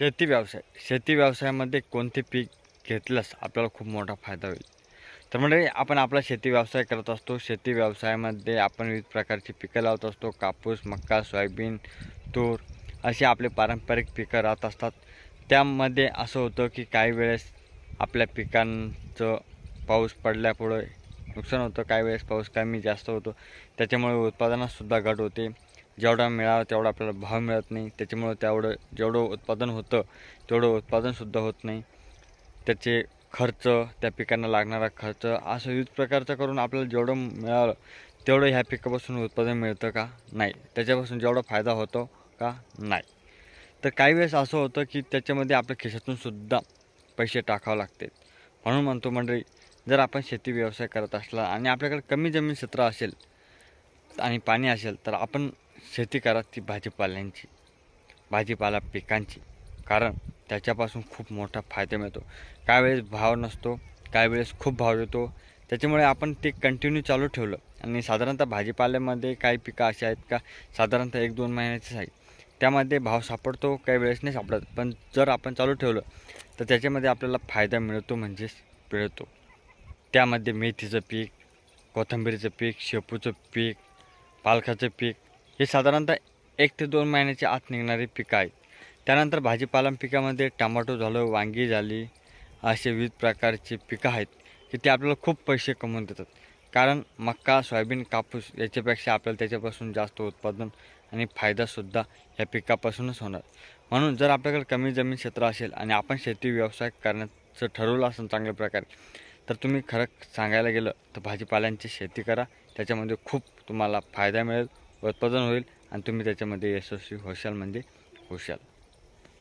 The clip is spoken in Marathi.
शेती व्यवसाय. शेती व्यवसायामध्ये कोणते पीक घेतल्यास आपल्याला खूप मोठा फायदा होईल. तर म्हणजे आपण आपला शेती व्यवसाय करत असतो. शेती व्यवसायामध्ये आपण विविध प्रकारची पिकं लावत असतो. कापूस मका सोयाबीन तूर अशी आपले पारंपरिक पिकं राहत असतात. त्यामध्ये असं होतं की काही वेळेस आपल्या पिकांचं पाऊस पडल्यापुढे नुकसान होतं काही वेळेस पाऊस कमी जास्त होतो. त्याच्यामुळे उत्पादनातसुद्धा घट होते. जेवढा मिळावा तेवढा आपल्याला भाव मिळत नाही. त्याच्यामुळं तेवढं जेवढं उत्पादन होतं तेवढं उत्पादनसुद्धा होत नाही. त्याचे खर्च त्या पिकांना लागणारा खर्च असं विविध प्रकारचं करून आपल्याला जेवढं मिळालं तेवढं ह्या पिकापासून उत्पादन मिळतं का? नाही. त्याच्यापासून जेवढा फायदा होतो का? नाही. तर काही वेळेस असं होतं की त्याच्यामध्ये आपल्या खिशातूनसुद्धा पैसे टाकावे लागतात म्हणून म्हणतो मंडळी जर आपण शेती व्यवसाय करत असला आणि आपल्याकडे कमी जमीन क्षेत्र असेल आणि पाणी असेल तर आपण शेती करा ती भाजीपाल्यांची भाजीपाला पिकांची. कारण त्याच्यापासून खूप मोठा फायदा मिळतो. काय वेळेस भाव नसतो काही वेळेस खूप भाव येतो. त्याच्यामुळे आपण ते कंटिन्यू चालू ठेवलं. आणि साधारणतः भाजीपाल्यामध्ये काही पिकं अशी आहेत का? साधारणतः एक दोन महिन्याचे आहे. त्यामध्ये भाव सापडतो काही वेळेस नाही सापडत. पण जर आपण चालू ठेवलं तर त्याच्यामध्ये आपल्याला फायदा मिळतो म्हणजेच मिळतो. त्यामध्ये मेथीचं पीक कोथिंबीरीचं पीक शेपूचं पीक पालकाचं पीक हे साधारणतः एक ते दोन महिन्याच्या आत निघणारी पिकं आहेत. त्यानंतर भाजीपाला पिकामध्ये टमाटो झालं वांगी झाली असे विविध प्रकारची पिकं आहेत की ते आपल्याला खूप पैसे कमवून देतात. कारण मका सोयाबीन कापूस याच्यापेक्षा आपल्याला त्याच्यापासून जास्त उत्पादन आणि फायदासुद्धा या पिकापासूनच होणार. म्हणून जर आपल्याकडे कमी जमीन क्षेत्र असेल आणि आपण शेती व्यवसाय करण्याचं ठरवलं असेल चांगल्या प्रकारे तर तुम्ही खरं सांगायला गेलं तर भाजीपाल्यांची शेती करा. त्याच्यामध्ये खूप तुम्हाला फायदा मिळेल. उत्पादन होईल आणि तुम्ही त्याच्यामध्ये यशस्वी होशाल म्हणजे होशाल.